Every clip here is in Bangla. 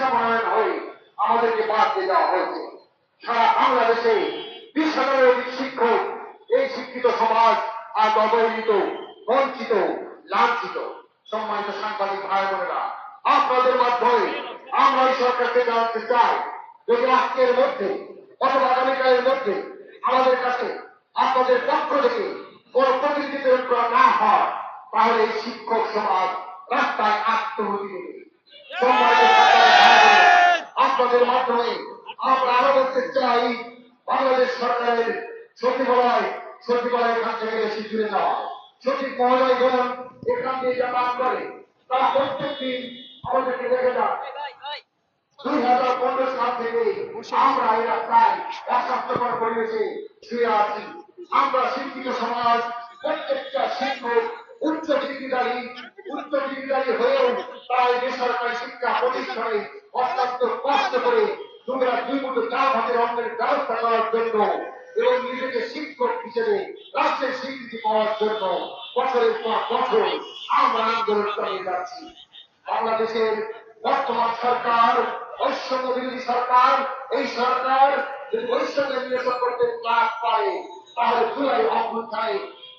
চিকিৎসা হয়ে, আমাদেরকে বাদ দেওয়া হয়েছে। সারা বাংলাদেশে বিশ হাজারের অধিক শিক্ষক, এই শিক্ষিত সমাজ আজ অবহেলিত বঞ্চিত, লাঞ্ছিত। সম্মানিত সাংবাদিক ভাই বোনেরা, আপনাদের মাধ্যমে আমরা এই সরকারকে জানাতে চাই যদি আজকের মধ্যে, অথবা আগামীকালের মধ্যে আমাদের কাছে, আপনাদের পক্ষ থেকে কোন প্রতিনিধিত্ব করা না হয়, তাহলে এই শিক্ষক সমাজ রাস্তায় আত্মহতি দেবে সম্মানিত সাংবাদিক ভাই বোনেরা, আপনাদের মাধ্যমে আমরা আরও বলতে চাই বাংলাদেশ সরকারের সচিবালয় সচিবালয়ের কাছ থেকে বেশি দূরে যাওয়া। সচিব মহোদয়গণ এখান দিয়ে যাতায়াত করে তারা প্রত্যেক দিন আমাদেরকে দেখে যান। দুই হাজার পনেরো সাল থেকে আমরা এই রাস্তায় অস্বাস্থ্যকর পরিবেশে শুয়ে আছি। আমরা শিক্ষিত সমাজ প্রত্যেকটা শিক্ষক তাই বেসরকারি শিক্ষা প্রতিষ্ঠানে অত্যন্ত কষ্ট করে তোমরা দুই মুঠো চার হাতের অন্যের ব্যবস্থা করার জন্য এবং নিজেকে শিক্ষক হিসেবে রাষ্ট্রের স্বীকৃতি পাওয়ার জন্য বছরের পর বছর আমরা আন্দোলন চালিয়ে যাচ্ছি। বাংলাদেশের বর্তমান সরকার, বৈষম্য বিরোধী সরকার, এই সরকার যদি বৈষম্য নিরসন করতে না পারে, তাহলে জুলাই অভ্যুত্থানে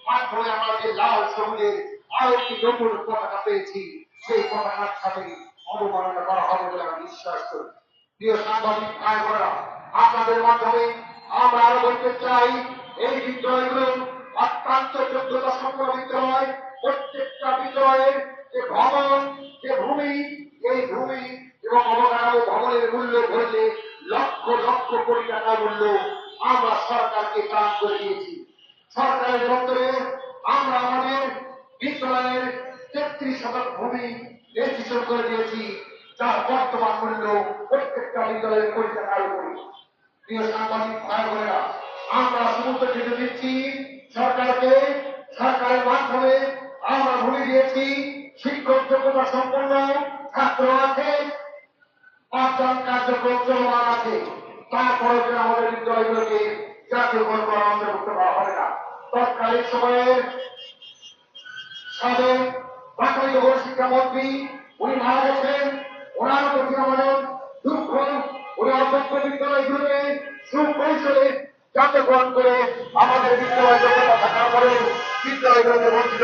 মাধ্যমে আমাদের লাল, সবুজের আরও একটি নতুন পতাকা পেয়েছি। সেই পতাকার সাথে অবমাননা করা হবে বলে আমি বিশ্বাস করি। প্রিয় সাংবাদিক ভাই বোনেরা আপনাদের মাধ্যমে আমরা আরও বলতে চাই, এই বিদ্যালয়গুলো অত্যন্ত যোগ্যতা সম্পন্ন বিদ্যালয় প্রত্যেকটা বিদ্যালয়ের যে ভবন, যে ভূমি, এই ভূমি এবং অবকাঠামো ভবনের মূল্য ধরলে লক্ষ লক্ষ কোটি টাকা মূল্য আমরা সরকারকে দান করে দিয়েছি। সরকারের দপ্তরে আমরা আমাদের বিদ্যালয়ের তেত্রিশ শতক ভূমি রেজিস্ট্রেশন করে দিয়েছি। যার বর্তমান মূল্য প্রত্যেকটা বিদ্যালয়ের টাকার উপরে। প্রিয় সাংবাদিক ভাই বোনেরা আমরা সমস্ত চিঠি দিচ্ছি। সরকারকে, সরকারের মাধ্যমে আমরা ভুলে দিয়েছি শিক্ষক যোগ্যতা সম্পন্ন ছাত্র আছে। পাঠদান কার্যক্রম চলমান আছে। তারপরে যে আমাদের বিদ্যালয়গুলোকে জাতীয় করা অন্তর্ভুক্ত করা হবে না। তৎকালীন সময়ে সাবেক ও শিক্ষামন্ত্রী উনি মারা গেছেন ওনার প্রতি আমাদের দুঃখ। উনি অধ্যক্ষ বিদ্যালয়গুলোকে সুকৌশলে জাতীয়করণ করে আমাদের বিদ্যালয় যোগ্যতা থাকার পরে বিদ্যালয়গুলোকে বঞ্চিত